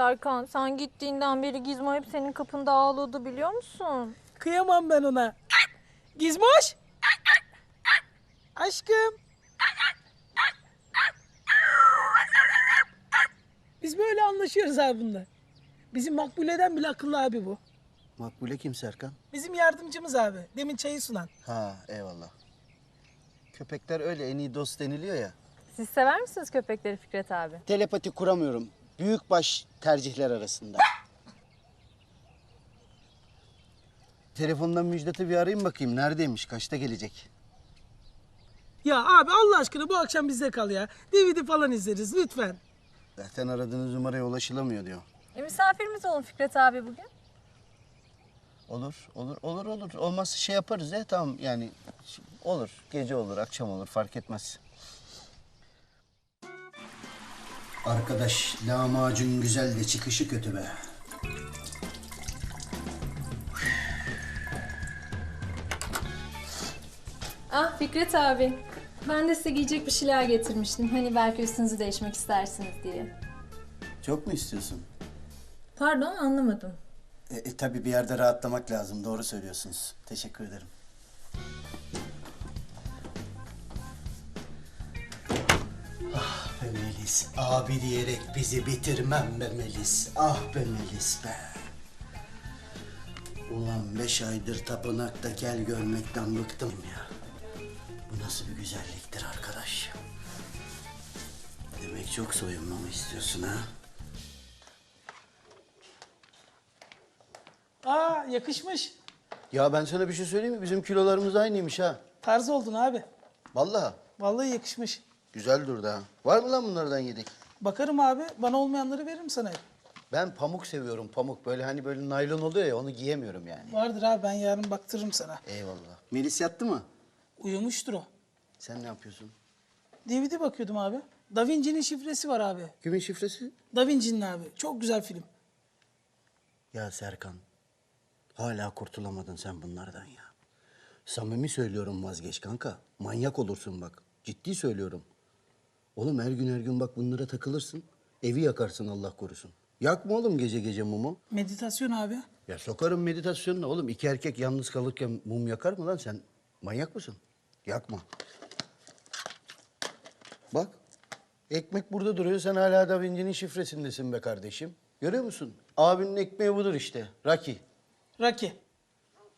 Serkan sen gittiğinden beri Gizmo hep senin kapında ağladı biliyor musun? Kıyamam ben ona. Gizmoş. Aşkım. Biz böyle anlaşıyoruz abi bunda. Bizim Makbule'den bile akıllı abi bu. Makbule kim Serkan? Bizim yardımcımız abi. Demin çayı sunan. Ha eyvallah. Köpekler öyle en iyi dost deniliyor ya. Siz sever misiniz köpekleri Fikret abi? Telepati kuramıyorum. Büyükbaş tercihler arasında. Telefondan Müjdat'ı bir arayayım bakayım. Neredeymiş? Kaçta gelecek? Ya abi Allah aşkına bu akşam bizde kal ya. DVD falan izleriz lütfen. Zaten aradığınız numaraya ulaşılamıyor diyor. E misafirimiz olun Fikret abi bugün. Olur, olur, olur, olur. Olmazsa şey yaparız ya tamam yani olur. Gece olur, akşam olur fark etmez. Arkadaş lahmacun güzel de çıkışı kötü be. Ah Fikret abi. Ben de size giyecek bir şeyler getirmiştim. Hani belki üstünüzü değişmek istersiniz diye. Çok mu istiyorsun? Pardon anlamadım. E, e, tabii bir yerde rahatlamak lazım. Doğru söylüyorsunuz. Teşekkür ederim. Be Melis. Abi diyerek bizi bitirmem be Melis. Ah be Melis be. Ulan beş aydır tapınakta kel görmekten bıktım ya. Bu nasıl bir güzelliktir arkadaş? Demek çok soyunmamı istiyorsun ha? Aa yakışmış. Ya ben sana bir şey söyleyeyim mi? Bizim kilolarımız aynıymış ha. Tarz oldun abi. Vallahi. Vallahi yakışmış. Güzel durdu ha. Var mı lan bunlardan yedik? Bakarım abi. Bana olmayanları veririm sana. Ben pamuk seviyorum pamuk. Böyle hani böyle naylon oluyor ya onu giyemiyorum yani. Vardır abi ben yarın baktırırım sana. Eyvallah. Melis yattı mı? Uyumuştur o. Sen ne yapıyorsun? DVD bakıyordum abi. Da Vinci'nin şifresi var abi. Kimin şifresi? Da Vinci'nin abi. Çok güzel film. Ya Serkan. Hala kurtulamadın sen bunlardan ya. Samimi söylüyorum vazgeç kanka. Manyak olursun bak. Ciddi söylüyorum. Oğlum her gün her gün bak bunlara takılırsın. Evi yakarsın Allah korusun. Yakma oğlum gece gece mumu. Meditasyon abi. Ya sokarım meditasyonuna oğlum. iki erkek yalnız kalırken mum yakar mı lan sen? Manyak mısın? Yakma. Bak. Ekmek burada duruyor. Sen hala Da Vinci'nin şifresindesin be kardeşim. Görüyor musun? Abinin ekmeği budur işte. Raki. Raki.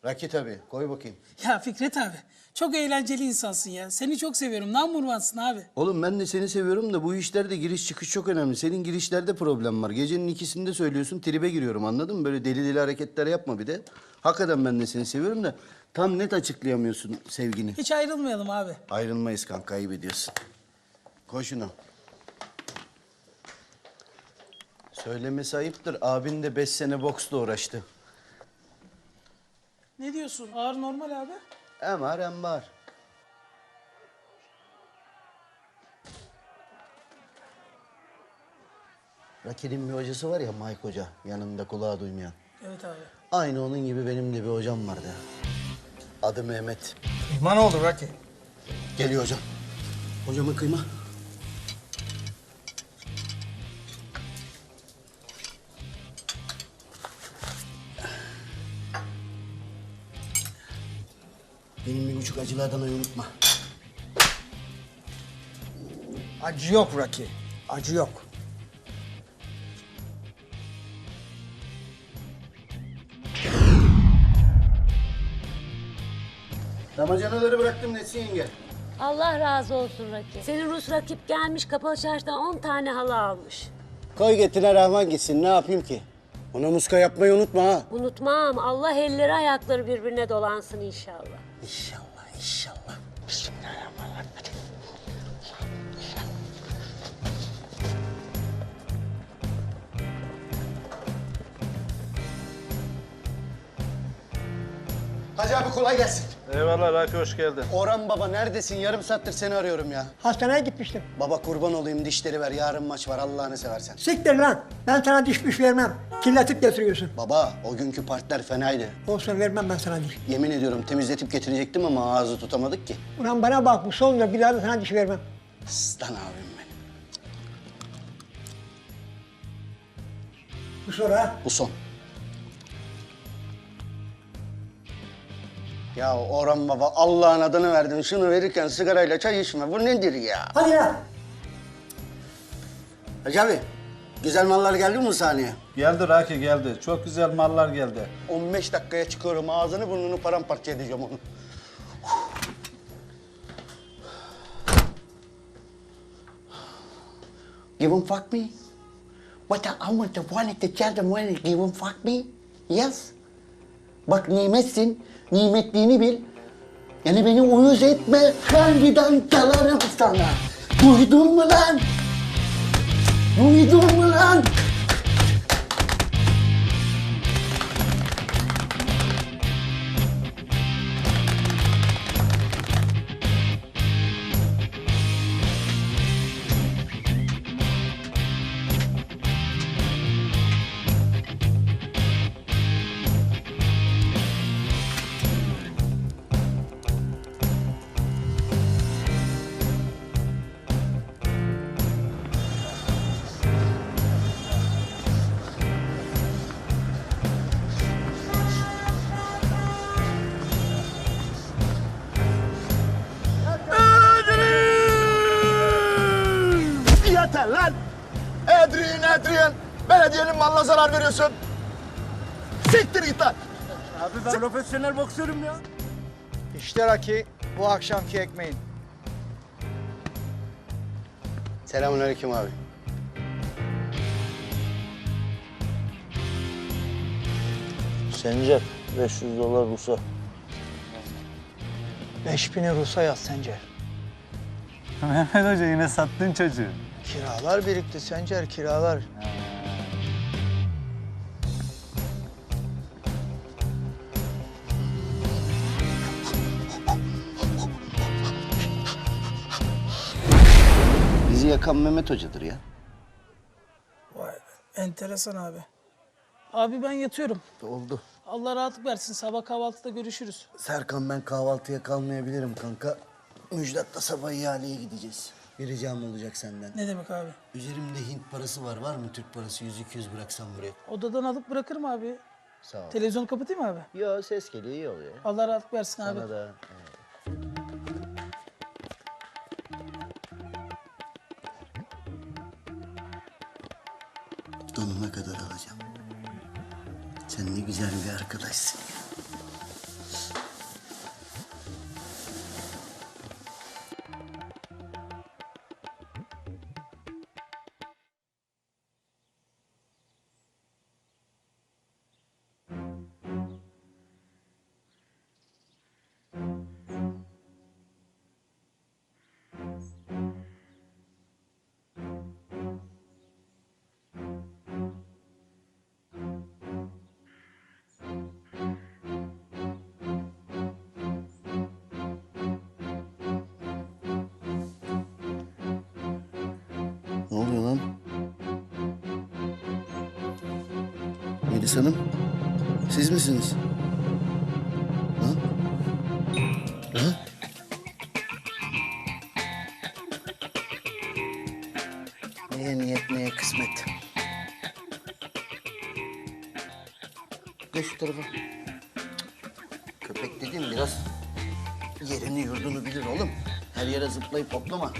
Raki tabii. Koy bakayım. Ya Fikret abi. Çok eğlenceli insansın ya. Seni çok seviyorum. Namurvansın abi. Oğlum ben de seni seviyorum da bu işlerde giriş çıkış çok önemli. Senin girişlerde problem var. Gecenin ikisinde söylüyorsun tribe giriyorum anladın mı? Böyle deli deli hareketler yapma bir de. Hakikaten ben de seni seviyorum da tam net açıklayamıyorsun sevgini. Hiç ayrılmayalım abi. Ayrılmayız kanka ayıp ediyorsun. Koy şunu. Söylemesi ayıptır. Abin de beş sene boksla uğraştı. Ne diyorsun? Ağır normal abi. Hem var. Raki'nin bir hocası var ya Mike Hoca. Yanında kulağı duymayan. Evet abi. Aynı onun gibi benim de bir hocam vardı. Adı Mehmet. İman oldu Rocky. Geliyor hocam. Hocama kıyma. Buçuk acılı Adana'yı unutma. Acı yok Rocky. Acı yok. Damacanaları bıraktım Nesin yenge. Allah razı olsun Rakip. Senin Rus rakip gelmiş kapalı çarşıdan 10 tane halı almış. Koy getine rahman gitsin ne yapayım ki? Ona muska yapmayı unutma ha. Unutmam Allah elleri ayakları birbirine dolansın inşallah. İnşallah inşallah. Bismillahirrahmanirrahim. Hacı abi kolay gelsin. Eyvallah Raki hoş geldin. Orhan baba neredesin? Yarım saattir seni arıyorum ya. Hastaneye gitmiştim. Baba kurban olayım dişleri ver. Yarın maç var Allah'ını seversen. Siktir lan. Ben sana diş piş vermem. Kirletip getiriyorsun. Baba o günkü partiler fenaydı. Olsun vermem ben sana diş. Yemin ediyorum temizletip getirecektim ama ağzı tutamadık ki. Ulan bana bak bu sonunda bir daha da sana diş vermem. Aslan abim benim. Bu sonra Bu son. Ya Orhan Baba Allah'ın adını verdin. Şunu verirken sigarayla çay içme. Bu nedir ya? hadi ya. Hacı abi, güzel mallar geldi mi sahneye? Geldi Raki geldi. Çok güzel mallar geldi. 15 dakikaya çıkıyorum. Ağzını burnunu paramparça edeceğim onu. Give him fuck me. What I want to want to tell them when give him fuck me. Yes. Bak nimetsin. Nimetliğini bil. Yani beni uyuz etme. Harbiden çalarım sana. Duydun mu lan? Duydun mu lan? Lan! Edrin, Edrin! Belediyenin malına zarar veriyorsun. Siktir git lan! Abi ben profesyonel boksörüm ya. İşte Raki, bu akşamki ekmeğin. Selamünaleyküm abi. Sencer 500 dolar Rus'a. 5000'i Rus'a yaz Sencer. Mehmet Hoca yine sattın çocuğu. Kiralar birikti Sencer, kiralar. Bizi yakan Mehmet Hoca'dır ya. Vay be. Enteresan abi. Abi ben yatıyorum. Oldu. Allah rahatlık versin. Sabah kahvaltıda görüşürüz. Serkan ben kahvaltıya kalmayabilirim kanka. Müjdat'la sabah ihaleye gideceğiz. Bir ricam olacak senden. Ne demek abi? Üzerimde Hint parası var. Var mı Türk parası? 100-200 bıraksam buraya. Odadan alıp bırakırım abi. Sağ ol. Televizyonu kapatayım mı abi? Yo ses geliyor iyi oluyor. Allah rahatlık versin abi. Sana da. Donuna kadar alacağım. Sen ne güzel bir arkadaşsın ya. Hanım, siz misiniz? Ha? Ha? Neye niyet, neye kısmet. Geç şu tarafa. Köpek dediğim biraz yerini yurdunu bilir oğlum. Her yere zıplayıp hoplama.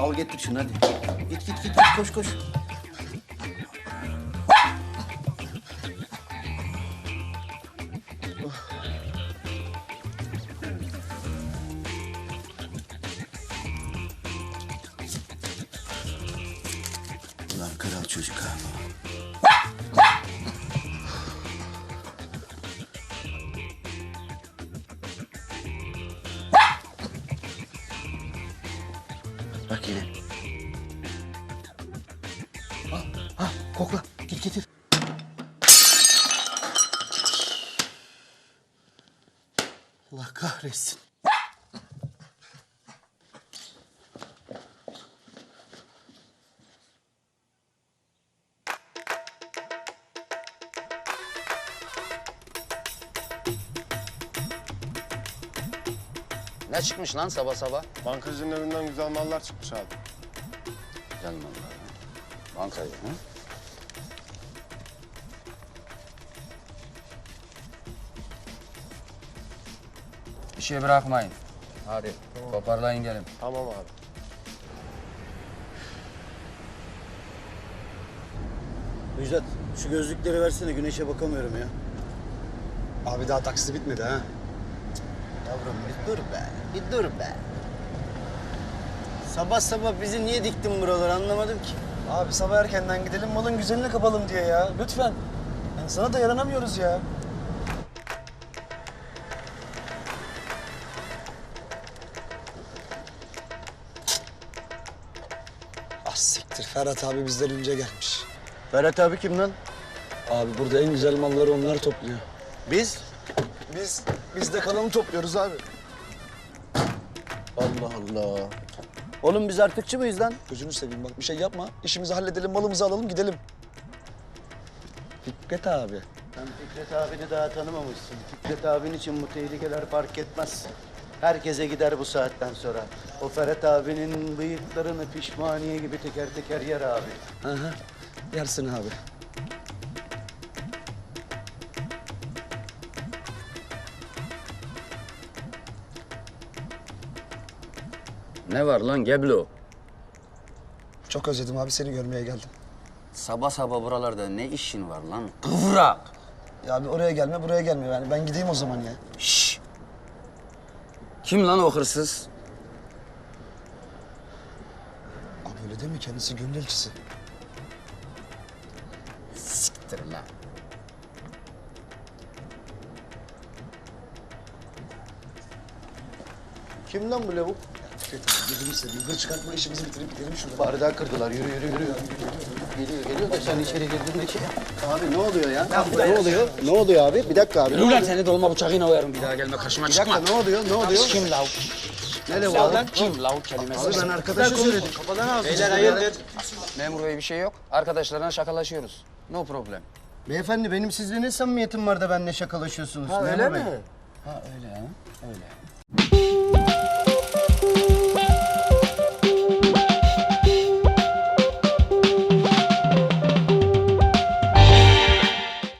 Al getir şunu hadi. Git git git, git koş koş. Çocuk ha. Bak yine. Ha, ha, kokla. Git getir. Allah kahretsin. Ne çıkmış lan sabah sabah? Bankacının evinden güzel mallar çıkmış abi. Güzel mallar. ha. Bankayı. Hı? Bir şey bırakmayın. Hadi toparlayın gelin. Tamam abi. Müjdat şu gözlükleri versene güneşe bakamıyorum ya. Abi daha taksisi bitmedi ha. Yavrum dur be, bir dur be. Sabah sabah bizi niye diktin buralara anlamadım ki. Abi sabah erkenden gidelim malın güzelini kapalım diye ya. Lütfen. Yani sana da yaranamıyoruz ya. Ah siktir Ferhat abi bizden önce gelmiş. Ferhat abi kim lan? Abi burada en güzel malları onlar topluyor. Biz? Biz, biz de kalanı topluyoruz abi. Allah Allah. Oğlum biz artıkçı mıyız lan? Gözünü seveyim bak bir şey yapma. İşimizi halledelim, malımızı alalım gidelim. Fikret abi. Sen Fikret abini daha tanımamışsın. Fikret abin için bu tehlikeler fark etmez. Herkese gider bu saatten sonra. O Ferhat abinin bıyıklarını pişmaniye gibi teker teker yer abi. Hı hı. Yersin abi. Ne var lan Geblo? Çok özledim abi seni görmeye geldim. Sabah sabah buralarda ne işin var lan? Kıvrak! Ya abi oraya gelme buraya gelme yani ben gideyim o zaman ya. Şşş! Kim lan o hırsız? Abi öyle deme kendisi gönül elçisi. Siktir lan. Kim lan bu lavuk? Fikret abi gözünü seveyim. Çıkartma işimizi bitirip gidelim şuradan. Bardağı kırdılar. Yürü yürü yürü. Geliyor geliyor da sen içeri girdiğinde şey... Abi ne oluyor ya? Ne oluyor? Ne oluyor abi? Bir dakika abi. Yürü lan seni dolma bıçağıyla oyarım bir daha gelme karşıma Bir çıkma. dakika ne oluyor? Ne oluyor? Kim lav? Ne Lav lan? kim lav kelimesi? Abi ben arkadaşa söyledim. Beyler hayırdır? Memur bey bir şey yok. Arkadaşlarla şakalaşıyoruz. No problem. Beyefendi benim sizle ne samimiyetim var da benimle şakalaşıyorsunuz? Ha, öyle mi? Ha öyle ha. Öyle.